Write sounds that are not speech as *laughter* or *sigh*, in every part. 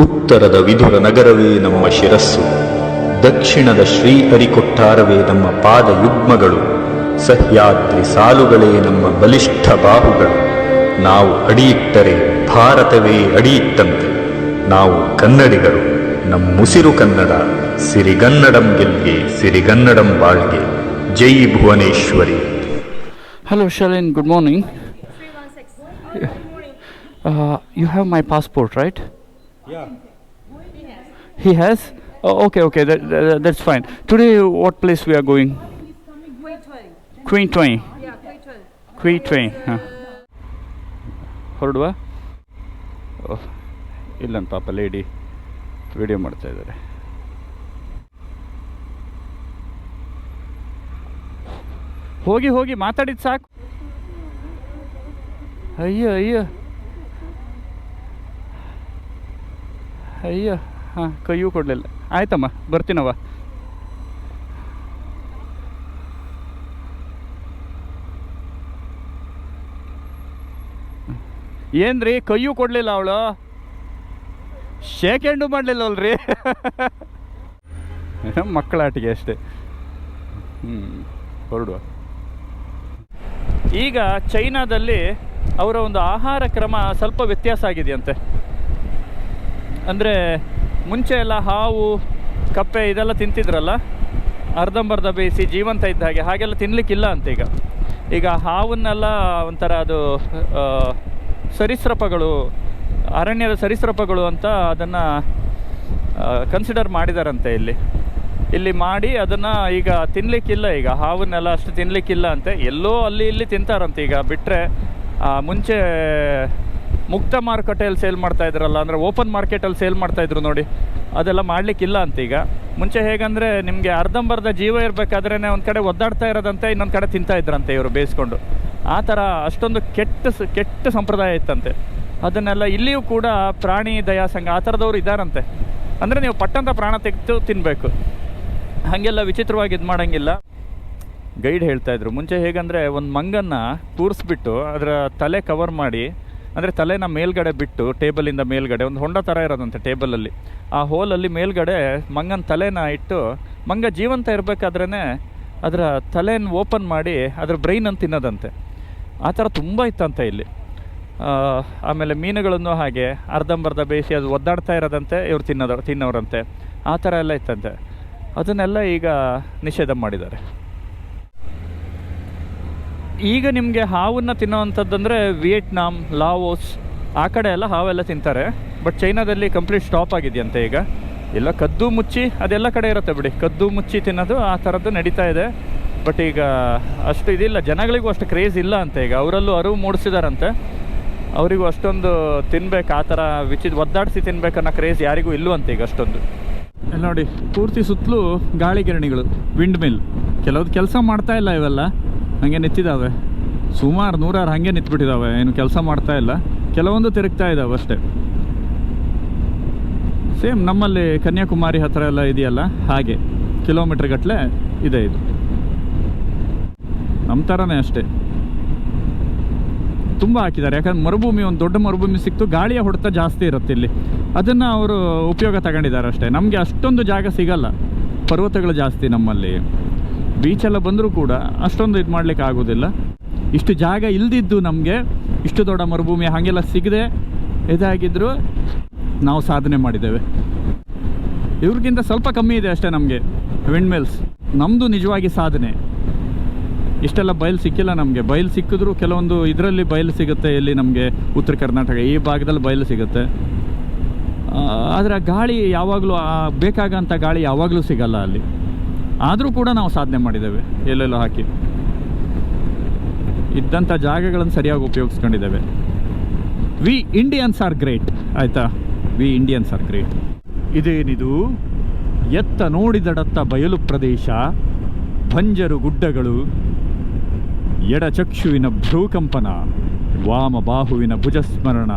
ಉತ್ತರದ ವಿಧುರ ನಗರವೇ ನಮ್ಮ ಶಿರಸ್ಸು. ದಕ್ಷಿಣದ ಶ್ರೀಹರಿಕೊಟ್ಟಾರವೇ ನಮ್ಮ ಪಾದ ಯುಗ್ಮಗಳು. ಸಹ್ಯಾದ್ರಿ ಸಾಲುಗಳೇ ನಮ್ಮ ಬಲಿಷ್ಠ ಬಾಹುಗಳು. ನಾವು ಅಡಿಯಿಟ್ಟರೆ ಭಾರತವೇ ಅಡಿಯಿಟ್ಟಂತೆ. ನಾವು ಕನ್ನಡಿಗರು ನಮ್ಮುಸಿರು ಕನ್ನಡ ಸಿರಿಗನ್ನಡಂ ಗೆಲ್ಗೆ ಸಿರಿಗನ್ನಡಂ ಬಾಳ್ಗೆ. ಜೈ Bhuvaneshwari. Hello Shalin. Good morning you have my passport right? Yeah. He has. Oh, okay, okay. That, that, that's fine. Today, what place we are going? Queen Twain. Yeah, quite well. Queen Twain. ಹಾಂ ಹೊರಡುವ ಓಹ್ ಇಲ್ಲಂತ ಪಾಪ lady video ಮಾಡ್ತಾ ಇದ್ದಾರೆ ಹೋಗಿ ಹೋಗಿ ಮಾತಾಡಿದ್ ಸಾಕು ಅಯ್ಯೋ ಅಯ್ಯೋ ಅಯ್ಯೋ, ಹಾಂ, ಕೈಯೂ ಕೊಡಲಿಲ್ಲ. ಆಯ್ತಮ್ಮ ಬರ್ತೀನವ ಏನ್ರಿ, ಕೈಯೂ ಕೊಡಲಿಲ್ಲ ಅವಳು? ಶೇಕ್ ಮಾಡಲಿಲ್ಲ ಅಲ್ರಿ *laughs* ಮಕ್ಕಳಾಟಿಗೆ ಅಷ್ಟೇ. ಹ್ಞೂ ಹೊರಡುವ. ಈಗ ಚೈನಾದಲ್ಲಿ ಅವರ ಒಂದು ಆಹಾರ ಕ್ರಮ ಸ್ವಲ್ಪ ವ್ಯತ್ಯಾಸ ಆಗಿದೆಯಂತೆ. ಅಂದರೆ ಮುಂಚೆ ಎಲ್ಲ ಹಾವು, ಕಪ್ಪೆ ಇದೆಲ್ಲ ತಿಂತಿದ್ರಲ್ಲ, ಅರ್ಧಂಬರ್ಧ ಬೇಯಿಸಿ ಜೀವಂತ ಇದ್ದ ಹಾಗೆ, ಹಾಗೆಲ್ಲ ತಿನ್ನಲಿಕ್ಕಿಲ್ಲ ಅಂತ ಈಗ. ಈಗ ಹಾವನ್ನೆಲ್ಲ ಒಂಥರ ಅದು ಸರಿಸ್ರಪಗಳು ಅರಣ್ಯದ ಸರಿಸ್ರಪಗಳು ಅಂತ ಅದನ್ನು ಕನ್ಸಿಡರ್ ಮಾಡಿದಾರಂತೆ ಇಲ್ಲಿ. ಇಲ್ಲಿ ಮಾಡಿ ಅದನ್ನು ಈಗ ತಿನ್ನಲಿಕ್ಕಿಲ್ಲ ಈಗ, ಹಾವನ್ನೆಲ್ಲ ಅಷ್ಟು ತಿನ್ನಲಿಕ್ಕಿಲ್ಲ ಅಂತೆ. ಎಲ್ಲೋ ಅಲ್ಲಿ ಇಲ್ಲಿ ತಿಂತಾರಂತೆ ಈಗ ಬಿಟ್ಟರೆ ಮುಂಚೆ ಮುಕ್ತ ಮಾರುಕಟ್ಟೆಯಲ್ಲಿ ಸೇಲ್ ಮಾಡ್ತಾ ಇದ್ರಲ್ಲ, ಅಂದರೆ ಓಪನ್ ಮಾರ್ಕೆಟಲ್ಲಿ ಸೇಲ್ ಮಾಡ್ತಾ ಇದ್ರು ನೋಡಿ, ಅದೆಲ್ಲ ಮಾಡಲಿಕ್ಕಿಲ್ಲ ಅಂತ ಈಗ ಮುಂಚೆ ಹೇಗಂದರೆ ನಿಮಗೆ ಅರ್ಧಂಬರ್ಧ ಜೀವ ಇರಬೇಕಾದ್ರೆ ಒಂದು ಕಡೆ ಒದ್ದಾಡ್ತಾ ಇರೋದಂತೆ, ಇನ್ನೊಂದು ಕಡೆ ತಿಂತಾ ಇದ್ರಂತೆ ಇವರು ಬೇಯಿಸ್ಕೊಂಡು. ಆ ಥರ ಅಷ್ಟೊಂದು ಕೆಟ್ಟ ಕೆಟ್ಟ ಸಂಪ್ರದಾಯ ಇತ್ತಂತೆ. ಅದನ್ನೆಲ್ಲ ಇಲ್ಲಿಯೂ ಕೂಡ ಪ್ರಾಣಿ ದಯಾ ಸಂಘ, ಆ ಥರದವ್ರು ಇದ್ದಾರಂತೆ ಅಂದರೆ ನೀವು ಪಟ್ಟಂತ ಪ್ರಾಣ ತೆಗೆದು ತಿನ್ನಬೇಕು ಹಾಗೆಲ್ಲ ವಿಚಿತ್ರವಾಗಿ ಇದು ಮಾಡೋಂಗಿಲ್ಲ. ಗೈಡ್ ಹೇಳ್ತಾ ಇದ್ರು, ಮುಂಚೆ ಹೇಗಂದರೆ ಒಂದು ಮಂಗನ್ನು ಕೂರಿಸ್ಬಿಟ್ಟು ಅದರ ತಲೆ ಕವರ್ ಮಾಡಿ ಅಂದರೆ ತಲೆನ ಮೇಲ್ಗಡೆ ಬಿಟ್ಟು ಟೇಬಲಿಂದ ಮೇಲ್ಗಡೆ, ಒಂದು ಹೊಂಡ ಥರ ಇರೋದಂತೆ ಟೇಬಲಲ್ಲಿ ಆ ಹೋಲಲ್ಲಿ ಮೇಲ್ಗಡೆ ಮಂಗನ ತಲೆನ ಇಟ್ಟು, ಮಂಗ ಜೀವಂತ ಇರಬೇಕಾದ್ರೇ ಅದರ ತಲೆನ ಓಪನ್ ಮಾಡಿ ಅದರ ಬ್ರೈನನ್ನು ತಿನ್ನೋದಂತೆ. ಆ ಥರ ತುಂಬ ಇತ್ತಂತೆ ಇಲ್ಲಿ. ಆಮೇಲೆ ಮೀನುಗಳನ್ನು ಹಾಗೆ ಅರ್ಧಂಬರ್ಧ ಬೇಯಿಸಿ ಅದು ಒದ್ದಾಡ್ತಾ ಇರೋದಂತೆ, ಇವ್ರು ತಿನ್ನೋದು, ತಿನ್ನೋರಂತೆ. ಆ ಥರ ಎಲ್ಲ ಇತ್ತಂತೆ. ಅದನ್ನೆಲ್ಲ ಈಗ ನಿಷೇಧ ಮಾಡಿದ್ದಾರೆ. ಈಗ ನಿಮಗೆ ಹಾವನ್ನು ತಿನ್ನೋವಂಥದ್ದಂದರೆ ವಿಯೆಟ್ನಾಮ್ ಲಾವೋಸ್, ಆ ಕಡೆ ಎಲ್ಲ ಹಾವೆಲ್ಲ ತಿಂತಾರೆ. ಬಟ್ ಚೈನಾದಲ್ಲಿ ಕಂಪ್ಲೀಟ್ ಸ್ಟಾಪ್ ಆಗಿದೆಯಂತೆ ಈಗ. ಎಲ್ಲ ಕದ್ದು ಮುಚ್ಚಿ, ಅದೆಲ್ಲ ಕಡೆ ಇರುತ್ತೆ ಬಿಡಿ. ಕದ್ದು ಮುಚ್ಚಿ ತಿನ್ನೋದು ಆ ಥರದ್ದು ನಡೀತಾ ಇದೆ. ಬಟ್ ಈಗ ಅಷ್ಟು ಇದಿಲ್ಲ. ಜನಗಳಿಗೂ ಅಷ್ಟು ಕ್ರೇಜ್ ಇಲ್ಲ ಅಂತ ಈಗ. ಅವರಲ್ಲೂ ಅರಿವು ಮೂಡಿಸಿದಾರಂತೆ. ಅವರಿಗೂ ಅಷ್ಟೊಂದು ತಿನ್ಬೇಕು, ಆ ಥರ ವಿಚಿತ್ ಒದ್ದಾಡಿಸಿ ತಿನ್ಬೇಕನ್ನೋ ಕ್ರೇಜ್ ಯಾರಿಗೂ ಇಲ್ಲವಂತೆ ಈಗ ಅಷ್ಟೊಂದು. ನೋಡಿ, ಪೂರ್ತಿ ಸುತ್ತಲೂ ಗಾಳಿ ಗಿರಣಿಗಳು ವಿಂಡ್ ಮಿಲ್ ಕೆಲವ್ದು ಕೆಲಸ ಮಾಡ್ತಾ ಇಲ್ಲ ಇವೆಲ್ಲ. ಹಾಗೆ ನಿಂತಿದ್ದಾವೆ. ಸುಮಾರು ನೂರಾರು ಹಾಗೆ ನಿಂತ್ಬಿಟ್ಟಿದ್ದಾವೆ. ಏನು ಕೆಲಸ ಮಾಡ್ತಾ ಇಲ್ಲ. ಕೆಲವೊಂದು ತಿರುಗ್ತಾ ಇದ್ದಾವೆ ಅಷ್ಟೇ. ಸೇಮ್ ನಮ್ಮಲ್ಲಿ ಕನ್ಯಾಕುಮಾರಿ ಹತ್ರ ಎಲ್ಲ ಇದೆಯಲ್ಲ? ಹಾಗೆ. ಕಿಲೋಮೀಟರ್ ಗಟ್ಟಲೆ ಇದೆ ಇದು. ನಮ್ಮ ಥರನೇ ಅಷ್ಟೇ. ತುಂಬ ಹಾಕಿದ್ದಾರೆ. ಯಾಕಂದ್ರೆ ಮರುಭೂಮಿ, ಒಂದು ದೊಡ್ಡ ಮರುಭೂಮಿ ಸಿಕ್ತು. ಗಾಳಿಯ ಹೊಡೆತ ಜಾಸ್ತಿ ಇರುತ್ತೆ ಇಲ್ಲಿ. ಅದನ್ನು ಅವರು ಉಪಯೋಗ ತಗೊಂಡಿದ್ದಾರೆ ಅಷ್ಟೇ. ನಮಗೆ ಅಷ್ಟೊಂದು ಜಾಗ ಸಿಗಲ್ಲ. ಪರ್ವತಗಳು ಜಾಸ್ತಿ ನಮ್ಮಲ್ಲಿ. ಬೀಚೆಲ್ಲ ಬಂದರೂ ಕೂಡ ಅಷ್ಟೊಂದು ಇದು ಮಾಡ್ಲಿಕ್ಕೆ ಆಗೋದಿಲ್ಲ. ಇಷ್ಟು ಜಾಗ ಇಲ್ದಿದ್ದು ನಮಗೆ ಇಷ್ಟು ದೊಡ್ಡ ಮರುಭೂಮಿ ಹಾಗೆಲ್ಲ ಸಿಗದೆ ಇದಾಗಿದ್ದರೂ ನಾವು ಸಾಧನೆ ಮಾಡಿದ್ದೇವೆ. ಇವ್ರಿಗಿಂತ ಸ್ವಲ್ಪ ಕಮ್ಮಿ ಇದೆ ಅಷ್ಟೇ ನಮಗೆ ವಿಂಡ್ ಮಿಲ್ಸ್ ನಮ್ಮದು ನಿಜವಾಗಿ ಸಾಧನೆ. ಇಷ್ಟೆಲ್ಲ ಬಯಲು ಸಿಕ್ಕಿಲ್ಲ ನಮಗೆ. ಬಯಲು ಸಿಕ್ಕಿದ್ರು ಕೆಲವೊಂದು ಇದರಲ್ಲಿ ಬಯಲು ಸಿಗುತ್ತೆ, ಇಲ್ಲಿ ನಮಗೆ ಉತ್ತರ ಕರ್ನಾಟಕ ಈ ಭಾಗದಲ್ಲಿ ಬಯಲು ಸಿಗುತ್ತೆ. ಆದರೆ ಗಾಳಿ ಯಾವಾಗಲೂ ಬೇಕಾಗಂಥ ಗಾಳಿ ಯಾವಾಗಲೂ ಸಿಗಲ್ಲ ಅಲ್ಲಿ. ಆದರೂ ಕೂಡ ನಾವು ಸಾಧನೆ ಮಾಡಿದ್ದೇವೆ, ಎಲ್ಲೆಲ್ಲೋ ಹಾಕಿ. ಇದ್ದಂಥ ಜಾಗಗಳನ್ನು ಸರಿಯಾಗಿ ಉಪಯೋಗಿಸ್ಕೊಂಡಿದ್ದೇವೆ. ವಿ ಇಂಡಿಯನ್ಸ್ ಆರ್ ಗ್ರೇಟ್ ಆಯಿತಾ? ವಿ ಇಂಡಿಯನ್ಸ್ ಆರ್ ಗ್ರೇಟ್ ಇದೇನಿದು? ಎತ್ತ ನೋಡಿದಡತ್ತ ಬಯಲು ಪ್ರದೇಶ, ಭಂಜರು ಗುಡ್ಡಗಳು, ಎಡಚಕ್ಷುವಿನ ಭ್ರೂಕಂಪನ ವಾಮ ಬಾಹುವಿನ ಭುಜಸ್ಮರಣ,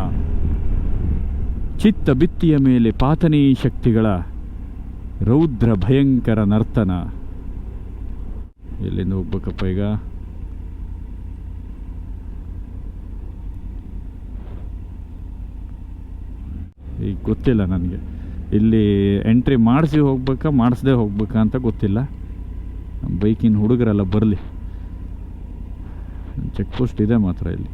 ಚಿತ್ತ ಬಿತ್ತಿಯ ಮೇಲೆ ಪಾತನೀ ಶಕ್ತಿಗಳ ರೌದ್ರ ಭಯಂಕರ ನರ್ತನ. ಎಲ್ಲಿಂದ ಹೋಗ್ಬೇಕಪ್ಪ ಈಗ? ಈಗ ಗೊತ್ತಿಲ್ಲ ನನಗೆ. ಇಲ್ಲಿ ಎಂಟ್ರಿ ಮಾಡಿಸಿ ಹೋಗ್ಬೇಕಾ, ಮಾಡಿಸ್ದೇ ಹೋಗ್ಬೇಕಾ ಅಂತ ಗೊತ್ತಿಲ್ಲ. ಬೈಕಿನ ಹುಡುಗರೆಲ್ಲ ಬರಲಿ. ಚೆಕ್ ಪೋಸ್ಟ್ ಇದೆ ಮಾತ್ರ ಇಲ್ಲಿ.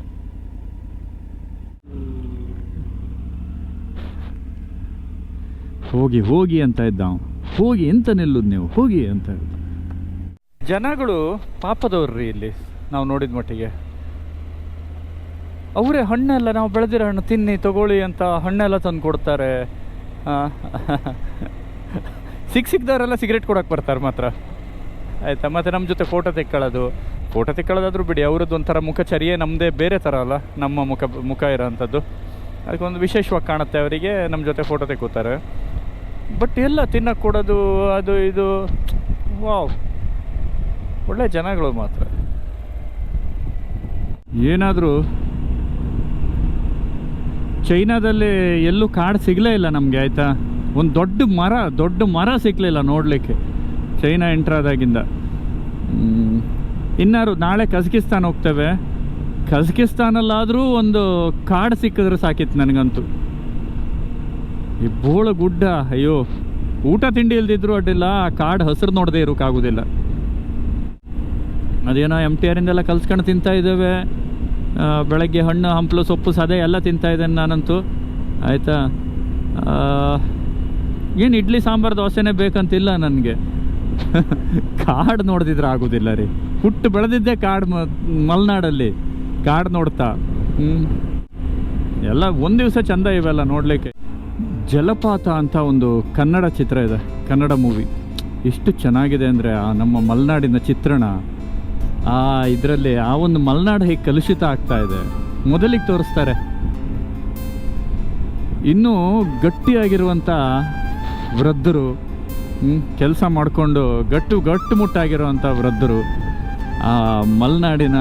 ಹೋಗಿ ಹೋಗಿ ಅಂತ ಇದ್ದ ಅವ ಹೋಗಿ ಎಂತ ನಿಲ್ಲುದು ನೀವು? ಹೋಗಿ ಅಂತ ಹೇಳಿ ಜನಗಳು ಪಾಪದವ್ರಿ ಇಲ್ಲಿ, ನಾವು ನೋಡಿದ ಮಟ್ಟಿಗೆ. ಅವರೇ ಹಣ್ಣೆಲ್ಲ, ನಾವು ಬೆಳೆದಿರೋ ಹಣ್ಣು ತಿನ್ನಿ, ತಗೊಳ್ಳಿ ಅಂತ ಹಣ್ಣೆಲ್ಲ ತಂದು ಕೊಡ್ತಾರೆ. ಸಿಕ್ ಸಿಕ್ದವರೆಲ್ಲ ಸಿಗರೇಟ್ ಕೊಡಕ್ಕೆ ಬರ್ತಾರೆ ಮಾತ್ರ. ಆಯಿತಾ? ಮತ್ತು ನಮ್ಮ ಜೊತೆ ಫೋಟೋ ತೆಕ್ಕೊಳ್ಳೋದು. ಫೋಟೋ ತೆಕ್ಕೊಳ್ಳೋದಾದ್ರೂ ಬಿಡಿ, ಅವ್ರದ್ದು ಒಂಥರ ಮುಖಚರ್ಯೆ ನಮ್ಮದೇ ಬೇರೆ ಥರ ಅಲ್ಲ, ನಮ್ಮ ಮುಖ ಮುಖ ಇರೋವಂಥದ್ದು ಅದಕ್ಕೊಂದು ವಿಶೇಷವಾಗಿ ಕಾಣುತ್ತೆ ಅವರಿಗೆ, ನಮ್ಮ ಜೊತೆ ಫೋಟೋ ತೆಕ್ಕೋತಾರೆ. ಬಟ್ ಎಲ್ಲ ತಿನ್ನಕ್ಕೆ ಕೊಡೋದು, ಅದು ಇದು, ವಾವ್. ಒಳ್ಳೆ ಜನಗಳು ಮಾತ್ರ. ಏನಾದರೂ ಚೈನಾದಲ್ಲಿ ಎಲ್ಲೂ ಕಾಡು ಸಿಗಲೇ ಇಲ್ಲ ನಮಗೆ, ಆಯಿತಾ? ಒಂದು ದೊಡ್ಡ ಮರ ದೊಡ್ಡ ಮರ ಸಿಕ್ಕಲಿಲ್ಲ ನೋಡಲಿಕ್ಕೆ, ಚೈನಾ ಎಂಟ್ರಾದಾಗಿಂದ. ಇನ್ನಾರು ನಾಳೆ ಕಜಕಿಸ್ತಾನ್ ಹೋಗ್ತೇವೆ. ಕಜಕಿಸ್ತಾನಲ್ಲಾದರೂ ಒಂದು ಕಾಡು ಸಿಕ್ಕಿದ್ರೆ ಸಾಕಿತ್ತು ನನಗಂತೂ. ಈ ಬೋಳ ಗುಡ್ಡ, ಅಯ್ಯೋ, ಊಟ ತಿಂಡಿ ಇಲ್ದಿದ್ರು ಅಡ್ಡಿಲ್ಲ, ಆ ಕಾಡು ಹಸಿರು ನೋಡದೆ ಇರೋಕ್ಕಾಗೋದಿಲ್ಲ ಅದೇನೋ ಎಂ ಟಿ ಆರಿಂದೆಲ್ಲ ಕಲ್ಸ್ಕೊಂಡು ತಿಂತಾ ಇದ್ದೇವೆ. ಬೆಳಗ್ಗೆ ಹಣ್ಣು, ಹಂಪಲು, ಸೊಪ್ಪು, ಸದೆ ಎಲ್ಲ ತಿಂತಾ ಇದ್ದೇನೆ ನಾನಂತೂ. ಆಯಿತಾ? ಏನು ಇಡ್ಲಿ, ಸಾಂಬಾರು, ದೋಸೆನೇ ಬೇಕಂತಿಲ್ಲ ನನಗೆ. ಕಾಡು ನೋಡಿದ್ರೆ ಆಗೋದಿಲ್ಲ ರೀ. ಹುಟ್ಟು ಬೆಳೆದಿದ್ದೆ ಕಾಡು ಮಲೆನಾಡಲ್ಲಿ. ಕಾಡು ನೋಡ್ತಾ. ಹ್ಞೂ ಎಲ್ಲ ಒಂದು ದಿವಸ ಚಂದ ಇವೆಲ್ಲ ನೋಡಲಿಕ್ಕೆ. ಜಲಪಾತ ಅಂತ ಒಂದು ಕನ್ನಡ ಚಿತ್ರ ಇದೆ, ಕನ್ನಡ ಮೂವಿ ಎಷ್ಟು ಚೆನ್ನಾಗಿದೆ ಅಂದರೆ ಆ ನಮ್ಮ ಮಲೆನಾಡಿನ ಚಿತ್ರಣ. ಆ ಇದರಲ್ಲಿ ಆ ಒಂದು ಮಲೆನಾಡು ಹೇಗೆ ಕಲುಷಿತ ಆಗ್ತಾ ಇದೆ, ಮೊದಲಿಗೆ ತೋರಿಸ್ತಾರೆ. ಇನ್ನೂ ಗಟ್ಟಿಯಾಗಿರುವಂಥ ವೃದ್ಧರು ಕೆಲಸ ಮಾಡಿಕೊಂಡು ಗಟ್ಟು ಗಟ್ಟು ಮುಟ್ಟಾಗಿರುವಂಥ ವೃದ್ಧರು, ಆ ಮಲೆನಾಡಿನ,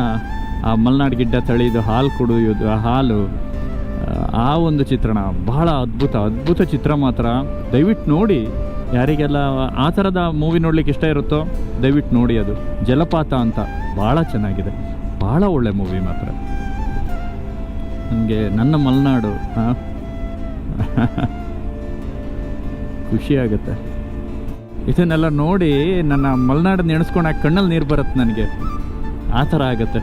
ಆ ಮಲೆನಾಡು ಗಿಡ್ಡ ತಳಿದು ಹಾಲು ಕುಡಿಯೋದು ಆ ಹಾಲು ಆ ಒಂದು ಚಿತ್ರಣ, ಬಹಳ ಅದ್ಭುತ ಅದ್ಭುತ ಚಿತ್ರ ಮಾತ್ರ. ದಯವಿಟ್ಟು ನೋಡಿ, ಯಾರಿಗೆಲ್ಲ ಆ ಥರದ ಮೂವಿ ನೋಡ್ಲಿಕ್ಕೆ ಇಷ್ಟ ಇರುತ್ತೋ, ದಯವಿಟ್ಟು ನೋಡಿ ಅದು. ಜಲಪಾತ ಅಂತ ಭಾಳ ಚೆನ್ನಾಗಿದೆ. ಭಾಳ ಒಳ್ಳೆ ಮೂವಿ ಮಾತ್ರ. ನನಗೆ ನನ್ನ ಮಲೆನಾಡು ಹಾಂ *laughs* ಖುಷಿಯಾಗುತ್ತೆ ಇದನ್ನೆಲ್ಲ ನೋಡಿ ನನ್ನ ಮಲೆನಾಡನ್ನ ನೆನೆಸ್ಕೊಂಡಾಗ ಕಣ್ಣಲ್ಲಿ ನೀರು ಬರುತ್ತೆ ನನಗೆ. ಆ ಥರ ಆಗುತ್ತೆ.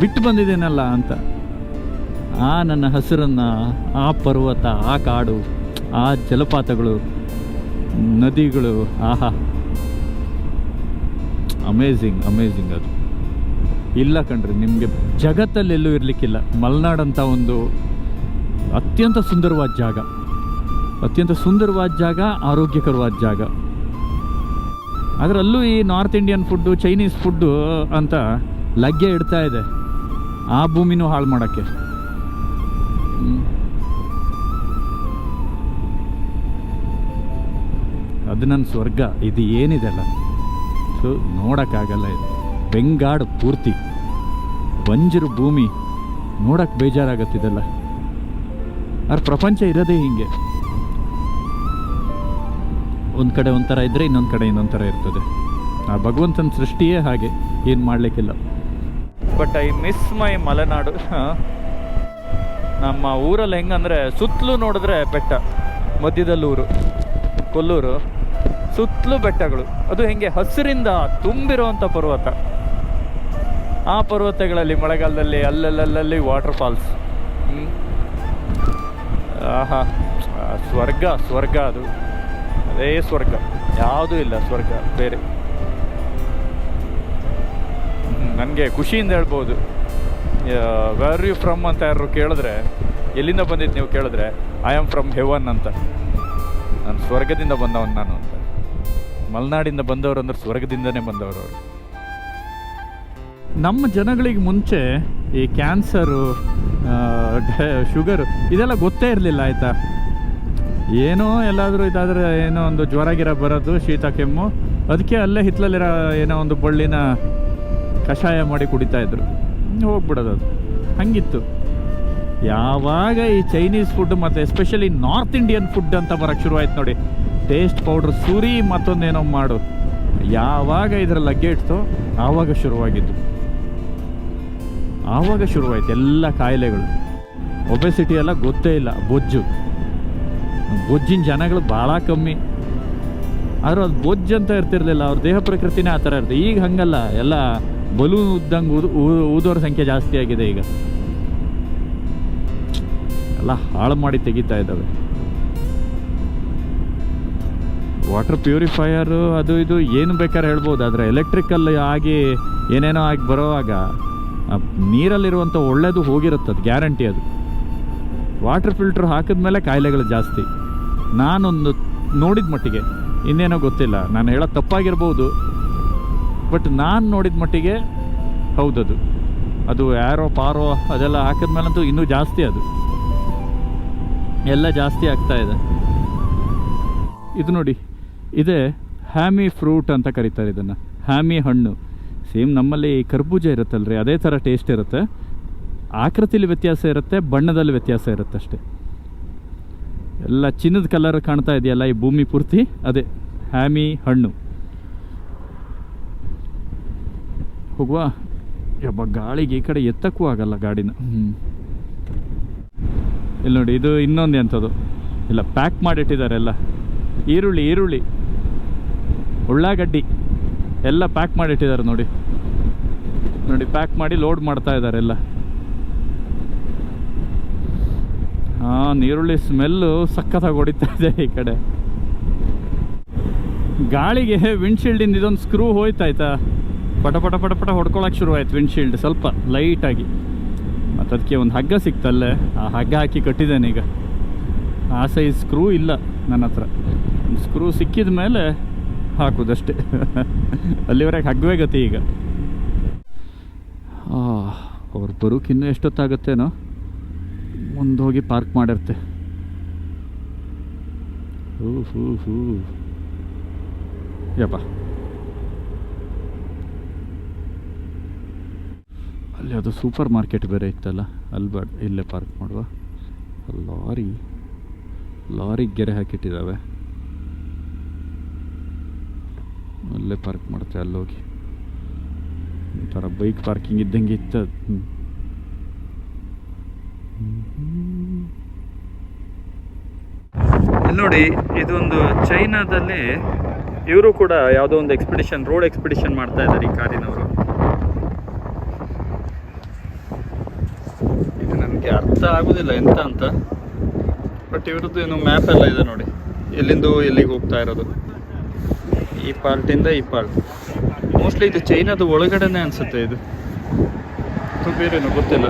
ಬಿಟ್ಟು ಬಂದಿದ್ದೇನಲ್ಲ ಅಂತ. ಆ ನನ್ನ ಹಸಿರನ್ನು, ಆ ಪರ್ವತ, ಆ ಕಾಡು, ಆ ಜಲಪಾತಗಳು, ನದಿಗಳು, ಆಹಾ. ಅಮೇಝಿಂಗ್ ಅಮೇಝಿಂಗ್ ಅದು. ಇಲ್ಲ ಕಣ್ರಿ, ನಿಮಗೆ ಜಗತ್ತಲ್ಲೆಲ್ಲೂ ಇರಲಿಕ್ಕಿಲ್ಲ. ಮಲೆನಾಡಂಥ ಒಂದು ಅತ್ಯಂತ ಸುಂದರವಾದ ಜಾಗ. ಅತ್ಯಂತ ಸುಂದರವಾದ ಜಾಗ, ಆರೋಗ್ಯಕರವಾದ ಜಾಗ. ಅದರಲ್ಲೂ ಈ north Indian food Chinese food ಅಂತ ಲಗ್ಗೆ ಇಡ್ತಾ ಇದೆ. ಆ ಭೂಮಿನೂ ಹಾಳು ಮಾಡೋಕ್ಕೆ. ಅದು ನನ್ನ ಸ್ವರ್ಗ. ಇದು ಏನಿದೆಲ್ಲ ಸೊ ನೋಡೋಕ್ಕಾಗಲ್ಲ ಇದು. ಬೆಂಗಾಡು ಪೂರ್ತಿ. ಬಂಜರು ಭೂಮಿ. ನೋಡಕ್ಕೆ ಬೇಜಾರಾಗತ್ತಿದೆಲ್ಲ. ಆದ್ರೆ ಪ್ರಪಂಚ ಇರೋದೇ ಹಿಂಗೆ. ಒಂದು ಕಡೆ ಒಂಥರ ಇದ್ದರೆ ಇನ್ನೊಂದು ಕಡೆ ಇನ್ನೊಂದು ಥರ ಇರ್ತದೆ. ಆ ಭಗವಂತನ ಸೃಷ್ಟಿಯೇ ಹಾಗೆ. ಏನು ಮಾಡಲಿಕ್ಕಿಲ್ಲ. But I miss my Malenadu. ನಮ್ಮ ಊರಲ್ಲಿ ಹೆಂಗಂದರೆ ಸುತ್ತಲೂ ನೋಡಿದ್ರೆ ಬೆಟ್ಟ, ಮಧ್ಯದಲ್ಲೂರು, ಕೊಲ್ಲೂರು, ಸುತ್ತಲೂ ಬೆಟ್ಟಗಳು. ಅದು ಹೆಂಗೆ ಹಸಿರಿಂದ ತುಂಬಿರುವಂಥ ಪರ್ವತ. ಆ ಪರ್ವತಗಳಲ್ಲಿ ಮಳೆಗಾಲದಲ್ಲಿ ಅಲ್ಲಲ್ಲಲ್ಲಿ ವಾಟರ್ ಫಾಲ್ಸ್ ಆಹಾ ಸ್ವರ್ಗ ಸ್ವರ್ಗ ಅದು. ಅದೇ ಸ್ವರ್ಗ. ಯಾವುದೂ ಇಲ್ಲ ಸ್ವರ್ಗ, ಬೇರೆ. ನನಗೆ ಖುಷಿಯಿಂದ ಹೇಳ್ಬೋದು. ವೆರ್ ಯು ಫ್ರಮ್ ಅಂತ ಯಾರು ಕೇಳಿದ್ರೆ, ಎಲ್ಲಿಂದ ಬಂದಿದ್ದು ನೀವು ಕೇಳಿದ್ರೆ ಐ ಆಮ್ ಫ್ರಮ್ ಹೆವನ್ ಅಂತ. ನಾನು ಸ್ವರ್ಗದಿಂದ ಬಂದವನು ನಾನು ಅಂತ. ಮಲೆನಾಡಿಂದ ಬಂದವರು ಅಂದ್ರೆ ಸ್ವರ್ಗದಿಂದನೇ ಬಂದವರು ಅವರು. ನಮ್ಮ ಜನಗಳಿಗೆ ಮುಂಚೆ ಈ ಕ್ಯಾನ್ಸರು ಶುಗರು ಇದೆಲ್ಲ ಗೊತ್ತೇ ಇರಲಿಲ್ಲ, ಆಯಿತಾ? ಏನೋ ಎಲ್ಲಾದರೂ ಇದಾದರೆ ಏನೋ ಒಂದು ಜ್ವರ ಗಿರ ಬರೋದು, ಶೀತ, ಕೆಮ್ಮು. ಅದಕ್ಕೆ ಅಲ್ಲೇ ಹಿತ್ತಲಲ್ಲಿರೋ ಏನೋ ಒಂದು ಬಳ್ಳಿನ ಕಷಾಯ ಮಾಡಿ ಕುಡಿತಾ ಇದ್ರು. ಹೋಗ್ಬಿಡೋದು ಅದು. ಹಂಗಿತ್ತು. ಯಾವಾಗ ಈ ಚೈನೀಸ್ ಫುಡ್ ಮತ್ತು ಎಸ್ಪೆಷಲಿ ನಾರ್ತ್ ಇಂಡಿಯನ್ ಫುಡ್ ಅಂತ ಬರೋಕ್ಕೆ ಶುರುವಾಯ್ತು ನೋಡಿ. ಟೇಸ್ಟ್ ಪೌಡ್ರ್ ಸುರಿ ಮತ್ತೊಂದೇನೋ ಮಾಡು. ಯಾವಾಗ ಇದರ ಲಗ್ಗೆ ಇಡ್ತೋ ಆವಾಗ ಶುರುವಾಗಿದ್ದು. ಆವಾಗ ಶುರುವಾಯ್ತು ಎಲ್ಲ ಕಾಯಿಲೆಗಳು. ಒಬೆಸಿಟಿ ಎಲ್ಲ ಗೊತ್ತೇ ಇಲ್ಲ, ಬೊಜ್ಜು. ಬೊಜ್ಜಿನ ಜನಗಳು ಭಾಳ ಕಮ್ಮಿ. ಆದರೂ ಅದು ಬೊಜ್ಜು ಅಂತ ಇರ್ತಿರ್ಲಿಲ್ಲ, ಅವ್ರ ದೇಹ ಪ್ರಕೃತಿನೇ ಆ ಥರ ಇರ್ತದೆ ಈಗ ಹಂಗಲ್ಲ, ಎಲ್ಲ ಬಲೂನ್ ಉದ್ದಂಗೆ ಊದು ಊದೋರ ಸಂಖ್ಯೆ ಜಾಸ್ತಿ ಆಗಿದೆ ಈಗ. ಎಲ್ಲ ಹಾಳು ಮಾಡಿ ತೆಗಿತಾ ಇದ್ದಾವೆ. ವಾಟರ್ ಪ್ಯೂರಿಫೈಯರು ಅದು ಇದು ಏನು ಬೇಕಾದ್ರೆ ಹೇಳ್ಬೋದು. ಆದರೆ ಎಲೆಕ್ಟ್ರಿಕಲ್ ಆಗಿ ಏನೇನೋ ಆಗಿ ಬರೋವಾಗ ನೀರಲ್ಲಿರುವಂಥ ಒಳ್ಳೇದು ಹೋಗಿರುತ್ತೆ ಅದು ಗ್ಯಾರಂಟಿ ಅದು. ವಾಟರ್ ಫಿಲ್ಟ್ರ್ ಹಾಕಿದ್ಮೇಲೆ ಕಾಯಿಲೆಗಳು ಜಾಸ್ತಿ. ನಾನೊಂದು ನೋಡಿದ ಮಟ್ಟಿಗೆ, ಇನ್ನೇನೋ ಗೊತ್ತಿಲ್ಲ. ನಾನು ಹೇಳೋ ತಪ್ಪಾಗಿರ್ಬೋದು. ಬಟ್ ನಾನು ನೋಡಿದ ಮಟ್ಟಿಗೆ ಹೌದದು. ಅದು ಯಾರೋ ಪಾರೋ ಅದೆಲ್ಲ ಹಾಕಿದ್ಮೇಲಂತೂ ಇನ್ನೂ ಜಾಸ್ತಿ ಅದು. ಎಲ್ಲ ಜಾಸ್ತಿ ಆಗ್ತಾ ಇದೆ. ಇದು ನೋಡಿ, ಇದೆ ಹ್ಯಾಮಿ ಫ್ರೂಟ್ ಅಂತ ಕರೀತಾರೆ ಇದನ್ನು. ಹ್ಯಾಮಿ ಹಣ್ಣು. ಸೇಮ್ ನಮ್ಮಲ್ಲಿ ಕರ್ಬೂಜ ಇರುತ್ತಲ್ರಿ, ಅದೇ ಥರ ಟೇಸ್ಟ್ ಇರುತ್ತೆ. ಆಕೃತಿಲಿ ವ್ಯತ್ಯಾಸ ಇರುತ್ತೆ, ಬಣ್ಣದಲ್ಲಿ ವ್ಯತ್ಯಾಸ ಇರುತ್ತೆ ಅಷ್ಟೇ. ಎಲ್ಲ ಚಿನ್ನದ ಕಲರ್ ಕಾಣ್ತಾ ಇದೆಯಲ್ಲ ಈ ಭೂಮಿ ಪೂರ್ತಿ? ಅದೇ, ಹ್ಯಾಮಿ ಹಣ್ಣು. ಹೋಗುವ. ಯಬ್ಬ ಗಾಳಿಗೆ ಈ ಕಡೆ ಎತ್ತಕ್ಕೂ ಆಗಲ್ಲ ಗಾಡಿನ. ಹ್ಞೂ ಇಲ್ಲಿ ನೋಡಿ ಇದು ಇನ್ನೊಂದು ಎಂಥದ್ದು. ಇಲ್ಲ ಪ್ಯಾಕ್ ಮಾಡಿಟ್ಟಿದ್ದಾರೆ ಎಲ್ಲ. ಈರುಳ್ಳಿ ಈರುಳ್ಳಿ. ಉಳ್ಳಾಗಡ್ಡಿ. ಎಲ್ಲ ಪ್ಯಾಕ್ ಮಾಡಿಟ್ಟಿದ್ದಾರೆ ನೋಡಿ. ನೋಡಿ ಪ್ಯಾಕ್ ಮಾಡಿ ಲೋಡ್ ಮಾಡ್ತಾ ಇದ್ದಾರೆ ಎಲ್ಲ. ಹಾಂ ನೀರುಳ್ಳಿ ಸ್ಮೆಲ್ಲು ಸಖತ್ತಾಗಿ ಹೊಡಿತಾ ಇದೆ ಈ ಕಡೆ. ಗಾಳಿಗೆ ವಿಂಡ್ಶೀಲ್ಡಿಂದ ಇದೊಂದು ಸ್ಕ್ರೂ ಹೋಯ್ತಾಯ್ತಾ? ಪಟ ಪಟ ಪಟ ಪಟ ಹೊಡ್ಕೊಳಕ್ಕೆ ಶುರುವಾಯಿತು ವಿಂಡ್ಶೀಲ್ಡ್ ಸ್ವಲ್ಪ ಲೈಟಾಗಿ ಮತ್ತು ಅದಕ್ಕೆ ಒಂದು ಹಗ್ಗ ಸಿಕ್ತಲ್ಲೇ, ಆ ಹಗ್ಗ ಹಾಕಿ ಕಟ್ಟಿದ್ದೇನೆ ಈಗ. ಆ ಸೈಜ್ ಸ್ಕ್ರೂ ಇಲ್ಲ ನನ್ನ ಹತ್ರ. ಸ್ಕ್ರೂ ಸಿಕ್ಕಿದ ಮೇಲೆ ಹಾಕುದಷ್ಟೇ. *laughs* ಅಲ್ಲಿವರೆಗೆ ಹಗ್ಗವೇ ಗತಿ ಈಗ. ಅವ್ರು ಬರೋಕೆ ಇನ್ನೂ ಎಷ್ಟೊತ್ತಾಗತ್ತೇನೋ? ಮುಂದೆ ಹೋಗಿ ಪಾರ್ಕ್ ಮಾಡಿರ್ತೆ. ಹೂ ಹೂ ಹೂ. ಯಪ್ಪ. ಅಲ್ಲಿ ಅದು ಸೂಪರ್ ಮಾರ್ಕೆಟ್ ಬೇರೆ ಇತ್ತಲ್ಲ, ಅಲ್ಲಿ ಬೇಡ ಇಲ್ಲೇ ಪಾರ್ಕ್ ಮಾಡುವ. ಲಾರಿ ಲಾರಿ ಗೆರೆ ಹಾಕಿಟ್ಟಿದ್ದಾವೆ ಅಲ್ಲೇ ಪಾರ್ಕ್ ಮಾಡ್ತೆ, ಅಲ್ಲೋಗಿ. ಒಂಥರ ಬೈಕ್ ಪಾರ್ಕಿಂಗ್ ಇದ್ದಂಗೆ ಇತ್ತು ನೋಡಿ, ಇದೊಂದು ಚೈನಾದಲ್ಲಿ ಇವರು ಕೂಡ ಯಾವುದೋ ಒಂದು ಎಕ್ಸ್ಪಿಡಿಷನ್ ರೋಡ್ ಎಕ್ಸ್ಪಿಡಿಷನ್ ಮಾಡ್ತಾ ಇದ್ದಾರೆ ಈ ಕಾರಿನವರು ಇದು ಅರ್ಥ ಆಗೋದಿಲ್ಲ ಎಂತ ಅಂತ. ಬಟ್ ಇವ್ರದ್ದು ಏನು ಮ್ಯಾಪ್ ಎಲ್ಲ ಇದೆ ನೋಡಿ. ಎಲ್ಲಿಂದ ಎಲ್ಲಿಗೆ ಹೋಗ್ತಾ ಇರೋದು. ಈ ಪಾರ್ಟಿಂದ ಈ ಪಾರ್ಟ್ ಮೋಸ್ಟ್ಲಿ ಇದು ಚೈನಾದ ಒಳಗಡೆನೆ ಅನ್ಸುತ್ತೆ ಇದು. ಬೇರೇನೋ ಗೊತ್ತಿಲ್ಲ.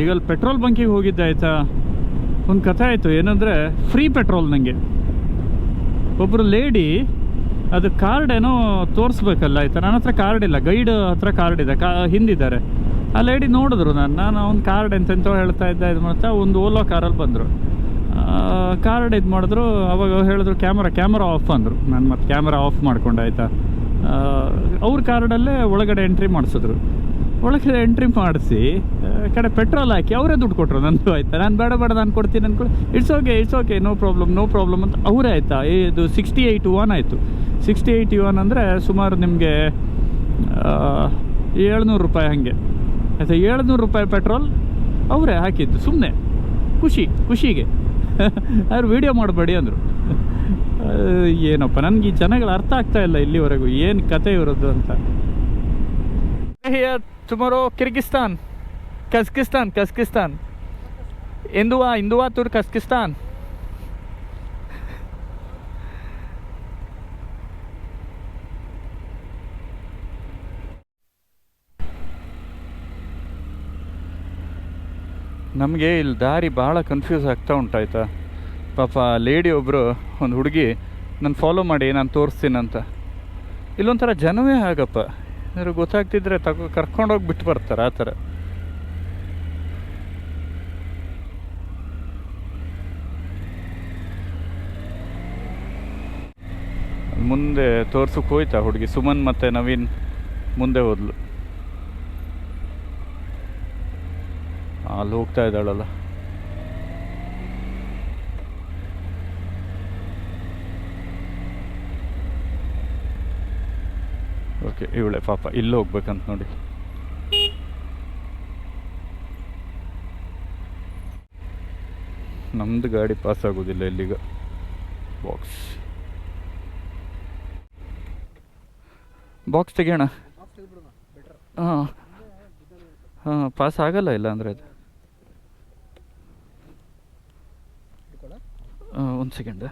ಈಗ ಅಲ್ಲಿ ಪೆಟ್ರೋಲ್ ಬಂಕಿಗೆ ಹೋಗಿದ್ದೆ ಆಯ್ತಾ? ಒಂದು ಕಥೆ ಆಯಿತು. ಏನಂದರೆ ಫ್ರೀ ಪೆಟ್ರೋಲ್ ನನಗೆ ಒಬ್ಬರು ಲೇಡಿ ಅದು ಕಾರ್ಡ್ ಏನೋ ತೋರಿಸ್ಬೇಕಲ್ಲ ಆಯ್ತಾ? ನನ್ನ ಹತ್ರ ಕಾರ್ಡ್ ಇಲ್ಲ. ಗೈಡ್ ಹತ್ರ ಕಾರ್ಡ್ ಇದೆ. ಕಾ ಹಿಂದಿದ್ದಾರೆ. ಆ ಲೇಡಿ ನೋಡಿದ್ರು ನಾನು ನಾನು ಅವ್ನು ಕಾರ್ಡ್ ಎಂತೆಂತೋ ಹೇಳ್ತಾ ಇದ್ದ ಇದು ಮಾಡ್ತಾ ಒಂದು ಓಲೋ ಕಾರಲ್ಲಿ ಬಂದರು. ಕಾರ್ಡ್ ಇದು ಮಾಡಿದ್ರು, ಅವಾಗ ಹೇಳಿದ್ರು ಕ್ಯಾಮ್ರಾ ಕ್ಯಾಮ್ರಾ ಆಫ್ ಅಂದರು. ನಾನು ಮತ್ತೆ ಕ್ಯಾಮ್ರಾ ಆಫ್ ಮಾಡ್ಕೊಂಡು, ಆಯಿತಾ? ಅವ್ರ ಕಾರ್ಡಲ್ಲೇ ಒಳಗಡೆ ಎಂಟ್ರಿ ಮಾಡಿಸಿದ್ರು. ಒಳಗಡೆ ಎಂಟ್ರಿ ಮಾಡಿಸಿ ಕಡೆ ಪೆಟ್ರೋಲ್ ಹಾಕಿ ಅವರೇ ದುಡ್ಡು ಕೊಟ್ಟರು ನಂದು, ಆಯ್ತಾ? ನಾನು ಬೇಡ ಬೇಡ, ನಾನು ಕೊಡ್ತೀನಿ ಅಂದ್ಕೊಂಡು it's okay it's okay no problem no problem ಅಂತ ಅವರೇ, ಆಯಿತಾ? ಇದು ಸಿಕ್ಸ್ಟಿ ಏಯ್ಟ್ ಒನ್ ಆಯಿತು. ಸಿಕ್ಸ್ಟಿ ಏಯ್ಟ್ ಒನ್ ಅಂದರೆ ಸುಮಾರು ನಿಮಗೆ ಏಳ್ನೂರು ರೂಪಾಯಿ ಹಾಗೆ. ಆಯಿತಾ ಏಳ್ನೂರು ರೂಪಾಯಿ ಪೆಟ್ರೋಲ್ ಅವರೇ ಹಾಕಿದ್ದು ಸುಮ್ಮನೆ ಖುಷಿ, ಖುಷಿಗೆ. ಅವ್ರು ವಿಡಿಯೋ ಮಾಡಬೇಡಿ ಅಂದರು. ಏನಪ್ಪ, ನನಗೆ ಈ ಜನಗಳು ಅರ್ಥ ಆಗ್ತಾ ಇಲ್ಲ ಇಲ್ಲಿವರೆಗೂ. ಏನು ಕತೆ ಇರೋದು ಅಂತ. ಟುಮಾರೋ ಕಿರ್ಗಿಸ್ತಾನ್ ಕಜ್ಕಿಸ್ತಾನ್ ಕಜ್ಕಿಸ್ತಾನ್ ಇಂದುವಾ ಇಂದುವಾ ತುರ್ ಕಜ್ಕಿಸ್ತಾನ್ ನಮಗೆ ಇಲ್ಲಿ ದಾರಿ ಭಾಳ ಕನ್ಫ್ಯೂಸ್ ಆಗ್ತಾ ಉಂಟಾಯ್ತಾ. ಪಾಪ ಲೇಡಿ ಒಬ್ಬರು ಒಂದು ಹುಡುಗಿ, ನಾನು ಫಾಲೋ ಮಾಡಿ, ನಾನು ತೋರಿಸ್ತೀನಿ ಅಂತ. ಇಲ್ಲೊಂಥರ ಜನವೇ ಆಗಪ್ಪ. ಏನಾದ್ರು ಗೊತ್ತಾಗ್ತಿದ್ರೆ ತಗೋ ಕರ್ಕೊಂಡೋಗಿ ಬಿಟ್ಟು ಬರ್ತಾರೆ, ಆ ಥರ. ಮುಂದೆ ತೋರ್ಸಕ್ಕೆ ಹೋಯ್ತಾ ಹುಡುಗಿ ಸುಮನ್ ಮತ್ತು ನವೀನ್, ಮುಂದೆ ಹೋದ್ಲು. ಅಲ್ಲಿ ಹೋಗ್ತಾ ಇದ್ದಾಳಲ್ಲ. ಓಕೆ ಇವಳೆ ಪಾಪ ಇಲ್ಲಿ ಹೋಗ್ಬೇಕಂತ ನೋಡಿ. ನಮ್ದು ಗಾಡಿ ಪಾಸ್ ಆಗೋದಿಲ್ಲ ಇಲ್ಲಿಗ. Box box ತೆಗಿಯೋಣ? ಹಾಂ. ಹಾಂ ಪಾಸ್ ಆಗಲ್ಲ ಇಲ್ಲ ಅಂದರೆ ಅದು? ಒಂದು ಸೆಕೆಂಡ್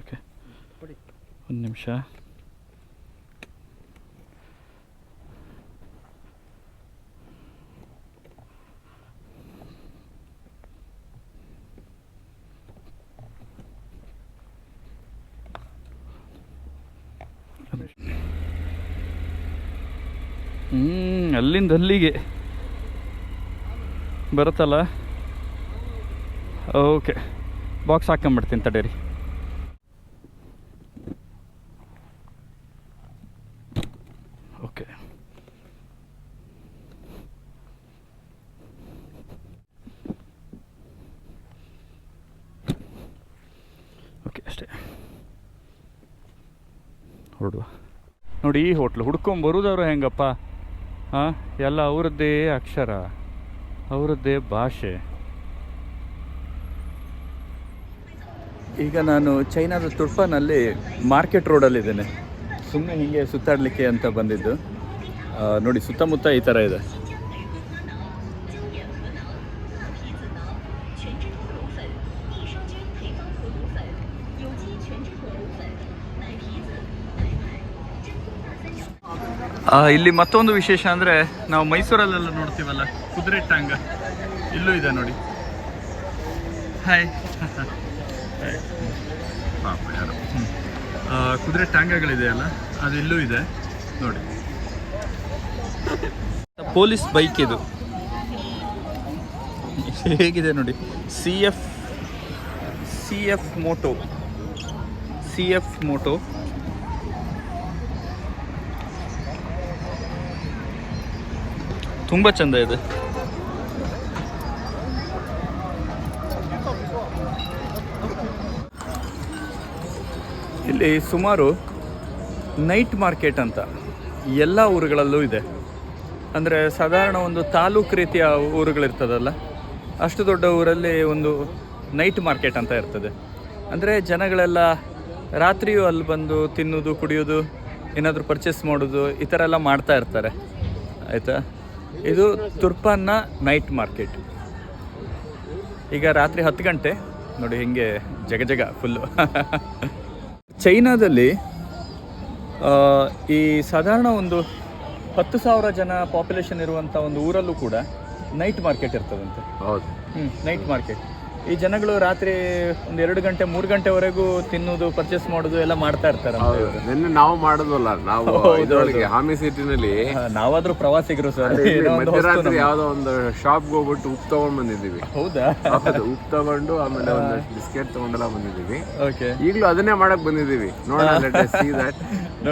ಓಕೆ ಒಂದು ನಿಮಿಷ. ಹ್ಞೂ ಅಲ್ಲಿಂದ ಅಲ್ಲಿಗೆ. ಬರುತ್ತಲ್ಲ? ಓಕೆ ಬಾಕ್ಸ್ ಹಾಕೊಂಬಿಡ್ತೀನಿ ತಡೀರಿ. ಓಕೆ ಓಕೆ ಅಷ್ಟೇ. ಹೊರಡುವ. ನೋಡಿ, ಈ ಹೋಟ್ಲು ಹುಡ್ಕೊಂಡು ಬರೋದವ್ರು ಹೆಂಗಪ್ಪ? ಹಾಂ? ಎಲ್ಲ ಅವ್ರದ್ದೇ ಅಕ್ಷರ, ಅವ್ರದ್ದೇ ಭಾಷೆ. ಈಗ ನಾನು ಚೈನಾದ ತುರ್ಫಾನಲ್ಲಿ ಮಾರ್ಕೆಟ್ ರೋಡಲ್ಲಿದ್ದೇನೆ. ಸುಮ್ಮನೆ ಹೀಗೆ ಸುತ್ತಾಡಲಿಕ್ಕೆ ಅಂತ ಬಂದಿದ್ದು. ನೋಡಿ ಸುತ್ತಮುತ್ತ ಈ ಥರ ಇದೆ. ಇಲ್ಲಿ ಮತ್ತೊಂದು ವಿಶೇಷ ಅಂದರೆ ನಾವು ಮೈಸೂರಲ್ಲೆಲ್ಲ ನೋಡ್ತೀವಲ್ಲ, ಕುದುರೆ ಟಾಂಗ. ಇಲ್ಲೂ ಇದೆ ನೋಡಿ. Hi *laughs* hi. ಪಾಪ ಯಾರು. ಹ್ಮ್. ಆ, ಕುದುರೆ ಅದು ಇಲ್ಲೂ ಇದೆ. ನೋಡಿ. ಪೊಲೀಸ್ ಬೈಕ್ ಇದು. ಹೇಗಿದೆ ನೋಡಿ. C F C F Moto C F Moto ತುಂಬ ಚಂದ ಇದೆ. ಇಲ್ಲಿ ಸುಮಾರು ನೈಟ್ ಮಾರ್ಕೆಟ್ ಅಂತ ಎಲ್ಲ ಊರುಗಳಲ್ಲೂ ಇದೆ. ಅಂದರೆ ಸಾಧಾರಣ ಒಂದು ತಾಲೂಕು ರೀತಿಯ ಊರುಗಳಿರ್ತದಲ್ಲ, ಅಷ್ಟು ದೊಡ್ಡ ಊರಲ್ಲಿ ಒಂದು ನೈಟ್ ಮಾರ್ಕೆಟ್ ಅಂತ ಇರ್ತದೆ. ಅಂದರೆ ಜನಗಳೆಲ್ಲ ರಾತ್ರಿಯೂ ಅಲ್ಲಿ ಬಂದು ತಿನ್ನೋದು, ಕುಡಿಯೋದು, ಏನಾದರೂ ಪರ್ಚೇಸ್ ಮಾಡೋದು, ಈ ಥರ ಎಲ್ಲ ಮಾಡ್ತಾ ಇರ್ತಾರೆ. ಆಯಿತಾ? ಇದು ತುರ್ಪನ್ನ ನೈಟ್ ಮಾರ್ಕೆಟ್ ಈಗ ರಾತ್ರಿ ಹತ್ತು ಗಂಟೆ, ನೋಡಿ ಹಿಂಗೆ ಜಗ ಜಗ ಫುಲ್ಲು *laughs* ಚೈನಾದಲ್ಲಿ ಈ ಸಾಧಾರಣ ಒಂದು ಹತ್ತು ಸಾವಿರ ಜನ ಪಾಪ್ಯುಲೇಷನ್ ಇರುವಂಥ ಒಂದು ಊರಲ್ಲೂ ಕೂಡ ನೈಟ್ ಮಾರ್ಕೆಟ್ ಇರ್ತದಂತೆ. ಹೌದು. ಹ್ಞೂ ನೈಟ್ ಮಾರ್ಕೆಟ್ ಈ ಜನಗಳು ರಾತ್ರಿ ಒಂದು ಎರಡು ಗಂಟೆ ಮೂರು ಗಂಟೆವರೆಗೂ ತಿನ್ನೋದು ಪರ್ಚೇಸ್ ಮಾಡೋದು ಎಲ್ಲ ಮಾಡ್ತಾ ಇರ್ತಾರೆ ನಿನ್ನೆ ನಾವು ಮಾಡೋದಲ್ಲ ನಾವು ಇದರೊಳಗೆ ಹಾಮಿ ಸಿಟಿನಲ್ಲಿ ನಾವಾದ್ರೂ ಪ್ರವಾಸಿಗರು ಸರ್. ಮಧ್ಯರಾತ್ರಿ ಯಾವ್ದೋ ಒಂದು ಶಾಪ್ಗೆ ಹೋಗ್ಬಿಟ್ಟು ಉಪ್ಪು ತಗೊಂಡ್ ಬಂದಿದ್ದೀವಿ. ಹೌದಾ? ಉಪ್ಪು ತಗೊಂಡು ಆಮೇಲೆ ಒಂದು ಬಿಸ್ಕೆಟ್ ತಗೊಂಡೆಲ್ಲ ಬಂದಿದ್ದೀವಿ. ಓಕೆ. ಈಗಲೂ ಅದನ್ನೇ ಮಾಡಕ್ ಬಂದಿದ್ದೀವಿ. ನೋಡೋಣ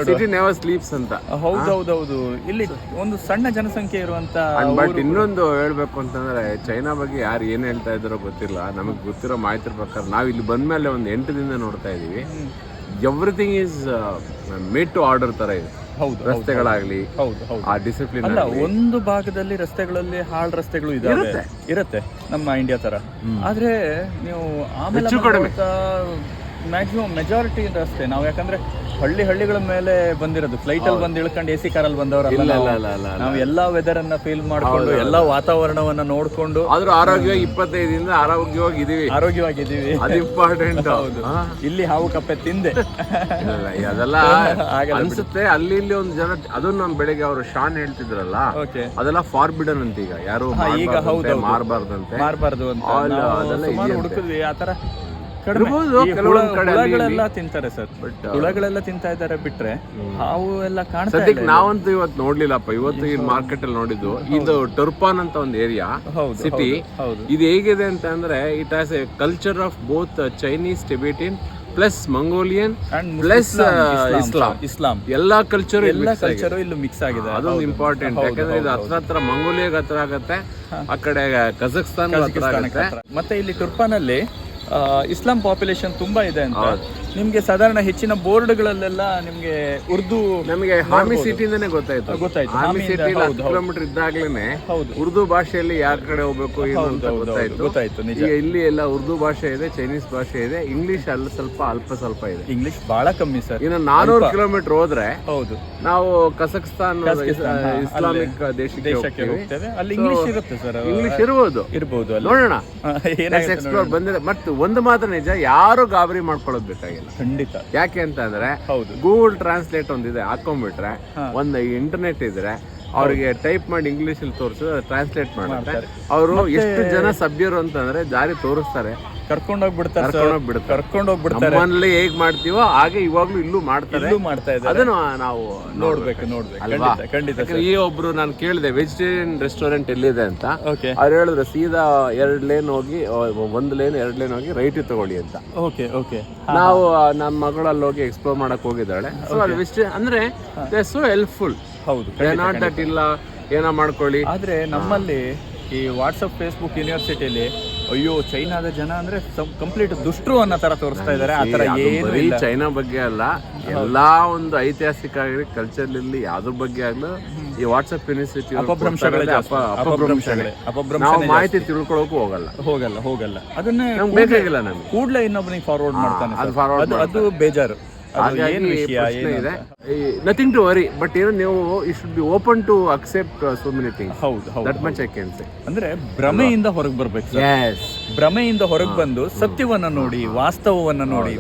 ಸಿಟಿ ನೆವರ್ ಸ್ಲೀಪ್ಸ್ ಅಂತ. ಹೌದು ಇಲ್ಲಿ ಒಂದು ಸಣ್ಣ ಜನಸಂಖ್ಯೆ ಇರುವಂತ ಬಟ್ ಇನ್ನೊಂದು ಹೇಳ್ಬೇಕು ಅಂತಂದ್ರೆ ಚೈನಾ ಬಗ್ಗೆ ಯಾರು ಏನ್ ಹೇಳ್ತಾ ಇದ್ರೋ ಗೊತ್ತಿಲ್ಲ. ನಮಗೆ ಗೊತ್ತಿರೋ ಮಾಹಿತಿ ಪ್ರಕಾರ ನಾವು ಇಲ್ಲಿ ಬಂದ ಮೇಲೆ ಒಂದು ಎಂಟು ದಿನ ನೋಡ್ತಾ ಇದ್ದೀವಿ everything is made to order ತರ ಇದೆ. ಹೌದು ರಸ್ತೆಗಳಾಗ್ಲಿ ಹೌದು ಹೌದು ಆ ಡಿಸಿಪ್ಲಿನ್ ಅಲ್ಲ ಒಂದು ಭಾಗದಲ್ಲಿ ರಸ್ತೆಗಳಲ್ಲಿ ಹಾಳ್ ರಸ್ತೆಗಳು ಇದಾವೆ. ಇರುತ್ತೆ. ನಮ್ಮ ಇಂಡಿಯಾ ತರ. ಆದ್ರೆ ನೀವು ಆಮೇಲೆ. ಮ್ಯಾಕ್ಸಿಮಮ್ ಮೆಜಾರಿಟಿ ಅಷ್ಟೇ. ನಾವು ಯಾಕಂದ್ರೆ ಹಳ್ಳಿ ಹಳ್ಳಿಗಳ ಮೇಲೆ ಬಂದಿರೋದು. ಫ್ಲೈಟ್ ಅಲ್ಲಿ ಬಂದು ಇಳ್ಕೊಂಡು ಎ ಸಿ ಕಾರಲ್ಲಿ ಬಂದವರಲ್ಲ ಇಲ್ಲ ನಾವು. ಎಲ್ಲಾ ವೆದರ್ ಅನ್ನ ಫೀಲ್ ಮಾಡ್ಕೊಂಡು ಎಲ್ಲಾ ವಾತಾವರಣವನ್ನ ನೋಡ್ಕೊಂಡು ಆದ್ರೂ ಆರೋಗ್ಯವಾಗಿ ಇಪ್ಪತ್ತೈದಿಂದ ಆರೋಗ್ಯವಾಗಿ ಇದೀವಿ. ಆರೋಗ್ಯವಾಗಿದ್ದೀವಿ. ಅದು ಇಂಪಾರ್ಟೆಂಟ್ ಇಲ್ಲಿ ಹಾವು ಕಪ್ಪೆ ತಿಂದೆ. ಅದೆಲ್ಲ ಅನ್ಸುತ್ತೆ. ಅಲ್ಲಿ ಇಲ್ಲಿ ಒಂದು ಜನ ಅದು ನಮ್ ಬೆಳಿಗ್ಗೆ ಅವರು ಶಾನ್ ಹೇಳ್ತಿದ್ರಲ್ಲ ಓಕೆ ಅದೆಲ್ಲ ಫಾರ್ಬಿಡನ್ ಅಂತ ಈಗ. ಯಾರು ಈಗ ಹೌದು. ಮಾರಬಾರ್ದಂತೆ. ಮಾರಬಾರ್ದು ಅಂತ. ಹುಡುಕಿದ್ವಿ ಆ ತರ ಕಡಿಮೆ ಇರ್ಬೋದು, ಈ ಕೆಲವೊಂದ್ ಹುಳ- ಕಡೆ ಅಲ್ಲಿ ಹುಳಗಳೆಲ್ಲ ತಿಂತಾರೆ ಸರ್. But, ಹುಳಗಳೆಲ್ಲ ತಿಂತಾ ಇದ್ದಾರೆ ಬಿಟ್ರೆ ಹಾವು ಎಲ್ಲ ಕಾಣ್ತಾ ಸದ್ಯಕ್ಕೆ ಇಲ್ಲ. ನಾವಂತೂ ಇವತ್ತು ನೋಡ್ಲಿಲ್ಲಪ್ಪ. ಇವತ್ತು ಈ ಮಾರ್ಕೆಟ್ ಅಲ್ಲಿ ನೋಡಿದ್ದು ಇದು ಟರ್ಪಾನ್ ಅಂತ ಒಂದು ಏರಿಯಾ ಹೌದು ಸಿಟಿ ಹೌದು ಇದು ಹೇಗಿದೆ ಅಂತ ಅಂದ್ರೆ it as a culture of both Chinese Tibetan plus Mongolian plus Islam Islam Islam ಎಲ್ಲಾ ಕಲ್ಚರ್ ಎಲ್ಲ ಕಲ್ಚರ್ ಇಲ್ಲಿ ಮಿಕ್ಸ್ ಆಗಿದೆ. ಅದೊಂದು ಇಂಪಾರ್ಟೆಂಟ್ ಯಾಕಂದ್ರೆ ಇದು ಹತ್ರ ಹತ್ರ ಮಂಗೋಲಿಯಾಗ ಹತ್ರ ಆಗತ್ತೆ ಆ ಕಡೆ ಕಜಕ್ಸ್ತಾನ್ ಹತ್ರ ಆಗತ್ತೆ. ಮತ್ತೆ ಇಲ್ಲಿ ಟುರ್ಪಾನಲ್ಲಿ ಇಸ್ಲಾಂ ಪಾಪ್ಯುಲೇಷನ್ ತುಂಬಾ ಇದೆ ಅಂತ. ನಿಮಗೆ ಸಾಧಾರಣ ಹೆಚ್ಚಿನ ಬೋರ್ಡ್ಗಳಲ್ಲೆಲ್ಲ ನಿಮಗೆ ಉರ್ದು ನಮಗೆ ಹಾಮಿ ಸಿಟಿಯಿಂದನೇ ಗೊತ್ತಾಯ್ತು. ಗೊತ್ತಾಯ್ತು. ಹಾಮಿ ಸಿಟಿ ಕಿಲೋಮೀಟರ್ ಇದ್ದಾಗ್ಲೇನೆ ಹೌದು. ಉರ್ದು ಭಾಷೆಯಲ್ಲಿ ಯಾವ ಕಡೆ ಹೋಗ್ಬೇಕು ಏನು ಅಂತ ಗೊತ್ತಾಯ್ತು. ಗೊತ್ತಾಯ್ತು, ನಿಜ. ಈಗ ಇಲ್ಲಿ ಎಲ್ಲ ಉರ್ದು ಭಾಷೆ ಇದೆ ಚೈನೀಸ್ ಭಾಷೆ ಇದೆ ಇಂಗ್ಲಿಷ್ ಅಲ್ಲಿ ಸ್ವಲ್ಪ ಅಲ್ಪ ಸ್ವಲ್ಪ ಇದೆ. ಇಂಗ್ಲಿಷ್ ಬಹಳ ಕಮ್ಮಿ ಸರ್. ಇನ್ನು ನಾನೂರು ಕಿಲೋಮೀಟರ್ ಹೋದ್ರೆ ಹೌದು. ನಾವು ಕಜಕ್ಸ್ತಾನ್ ಇಸ್ಲಾಮಿಕ್ ದೇಶಕ್ಕೆ ಹೋಗ್ತೇವೆ. ಅಲ್ಲಿ ಇಂಗ್ಲಿಷ್ ಇರುತ್ತೆ ಸರ್. ಇಂಗ್ಲಿಷ್ ಇರ್ಬೋದು. ಇರ್ಬೋದು ಅಲ್ಲಿ. ನೋಡೋಣ. ಎಕ್ಸ್ಪ್ಲೋರ್ ಬಂದಿದೆ ಮತ್ತೆ ಒಂದು ಮಾತ್ರ ನಿಜ ಯಾರು ಗಾಬರಿ ಮಾಡ್ಕೊಳ್ಳೋದು ಖಂಡಿತ. ಯಾಕೆ ಅಂತ ಅಂದ್ರೆ ಹೌದು. ಗೂಗಲ್ ಟ್ರಾನ್ಸ್ಲೇಟ್ ಒಂದಿದೆ ಹಾಕೊಂಡ್ಬಿಟ್ರೆ ಒಂದು ಇಂಟರ್ನೆಟ್ ಇದ್ರೆ ಅವ್ರಿಗೆ ಟೈಪ್ ಮಾಡಿ ಇಂಗ್ಲಿಷ್ ಅಲ್ಲಿ ತೋರಿಸಿದ್ರೆ ಟ್ರಾನ್ಸ್ಲೇಟ್ ಮಾಡ್ತಾರೆ. ಅವರು ಎಷ್ಟು ಜನ ಸಭ್ಯರು ಅಂತಂದ್ರೆ ದಾರಿ ತೋರಿಸ್ತಾರೆ. ಕರ್ಕೊಂಡೋಗ್ಬಿಡ್ತಾರೆ ಕರ್ಕೊಂಡೋಗ್ಬಿಡ್ತಾರೆ. ನಮ್ಮಲ್ಲಿ ಹೇಗ್ ಮಾಡ್ತೀವೋ ಹಾಗೆ ಇವಾಗ್ಲೂ ಇಲ್ಲೂ ಮಾಡ್ತಾರೆ. ಇಲ್ಲೂ ಮಾಡ್ತಾ ಇದ್ದಾರೆ. ಅದನ್ನು ನಾವು ನೋಡ್ಬೇಕು ನೋಡ್ಬೇಕು. ಖಂಡಿತ ಈ ಒಬ್ರು ನಾನು ಕೇಳಿದೆ ವೆಜಿಟೇರಿಯನ್ ರೆಸ್ಟೋರೆಂಟ್ ಎಲ್ಲಿದೆ ಅಂತ. ಅವ್ರು ಹೇಳಿದ್ರು ಸೀದಾ ಎರಡ್ ಲೇನ್ ಹೋಗಿ ಒಂದ್ ಲೇನ್ ಎರಡ್ ಲೇನ್ ಹೋಗಿ ರೈಟ್ ತಗೊಳ್ಳಿ ಅಂತ. Okay okay. ನಾವು ನಮ್ ನಮ್ಮ ಮಗಳು ಅಲ್ಲಿ ಹೋಗಿ ಎಕ್ಸ್ಪ್ಲೋರ್ ಮಾಡಕ್ ಹೋಗಿದ್ದಾಳೆ. ಸೊ ಅದು ಅಂದ್ರೆ ದೇ ಸೋ ಹೆಲ್ಪ್ಫುಲ್ ಹೌದು ನಾಟ್ ದಟ್ ಇಲ್ಲ ಏನೋ ಮಾಡ್ಕೊಳ್ಳಿ. ಆದ್ರೆ ನಮ್ಮಲ್ಲಿ ಈ ವಾಟ್ಸಪ್ ಫೇಸ್ಬುಕ್ ಯೂನಿವರ್ಸಿಟಿಲಿ ಅಯ್ಯೋ ಚೈನಾದ ಜನ ಅಂದ್ರೆ ಕಂಪ್ಲೀಟ್ ದುಷ್ಟರು ಅನ್ನೋ ತರ ತೋರಿಸ್ತಾ ಇದಾರೆ ಆ ತರ ಏನು ಬರೀ ಇಲ್ಲ. ಚೈನಾ ಬಗ್ಗೆ ಅಲ್ಲ ಎಲ್ಲಾ ಒಂದು ಐತಿಹಾಸಿಕ ಆಗಲಿ ಕಲ್ಚರ್ ಇಲ್ಲಿ ಯಾವ್ದ್ರ ಬಗ್ಗೆ ಆಗ್ಲೂ ಈ ವಾಟ್ಸ್ಆಪ್ ಯೂನಿವರ್ಸಿಟಿ ಅಪಭ್ರಂಶಗಳೇ ಜಾಸ್ತಿ. ಅಪಭ್ರಂಶಗಳೇ. ಅಪಭ್ರಂಶನೇ ನಾವು ಮಾಹಿತಿ ತಿಳ್ಕೊಳಕ್ಕೂ ಹೋಗಲ್ಲ. ಹೋಗಲ್ಲ ಹೋಗಲ್ಲ. ಅದನ್ನೇ ನಮ್ಗೆ ಬೇಕಾಗಿಲ್ಲ ನಮ್ಗೆ. ಕೂಡ್ಲೆ ಇನ್ನೊಬ್ಬನಿಗೆ ಫಾರ್ವರ್ಡ್ ಮಾಡ್ತಾನೆ ಅದು forward ಅದು ಅದು ಬೇಜಾರು. ಹಾಗಾಗಿ ಪ್ರಶ್ನೆ ಇದೆ. ನಥಿಂಗ್ ಟು ವರಿ ಬಟ್ ಏನೋ ನೀವು you should be open to accept so many things ಹೌದು ಹೌದು that much I can say ಅಂದ್ರೆ ಭ್ರಮೆಯಿಂದ ಹೊರಗೆ ಬರ್ಬೇಕು ಎಸ್ ಭ್ರಮೆಯಿಂದ ಹೊರಗೆ ಬಂದು ಸತ್ಯವನ್ನ ನೋಡಿ ವಾಸ್ತವವನ್ನ ನೋಡಿ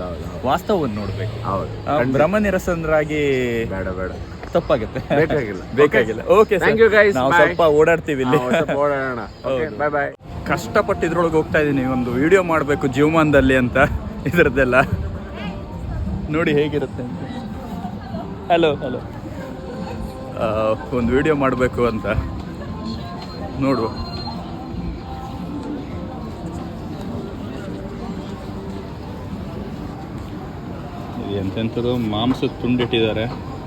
ವಾಸ್ತವವನ್ನ ನೋಡ್ಬೇಕು. ಹೌದು. ಭ್ರಮ ನಿರಸನರಾಗಿ ಬೇಡ ಬೇಡ. ತಪ್ಪಾಗುತ್ತೆ. ಬೇಕಾಗಿಲ್ಲ. *laughs* ಬೇಕಾಗಿಲ್ಲ. ಓಕೆ ಥ್ಯಾಂಕ್ ಯು ಗೈಸ್ ನಾವು ಸ್ವಲ್ಪ ಓಡಾಡ್ತೀವಿ ಇಲ್ಲಿ. ಓಡಾಡೋಣ. ಬಾಯ್ ಬಾಯ್ ಕಷ್ಟಪಟ್ಟು ಇದ್ರೊಳಗೆ ಹೋಗ್ತಾ ಇದ್ದೀನಿ ಒಂದು ವಿಡಿಯೋ ಮಾಡಬೇಕು ಜೀವಮಾನದಲ್ಲಿ ಅಂತ. ಇದರದ್ದೆಲ್ಲ. ನೋಡಿ ಹೇಗಿರುತ್ತೆ ಅಂತ. ಹಲೋ ಹಲೋ ಒಂದು ವಿಡಿಯೋ ಮಾಡಬೇಕು ಅಂತ. ನೋಡುವ. ಎಂತೆಂಥದ್ದು ಮಾಂಸದ ತುಂಡಿಟ್ಟಿದ್ದಾರೆ.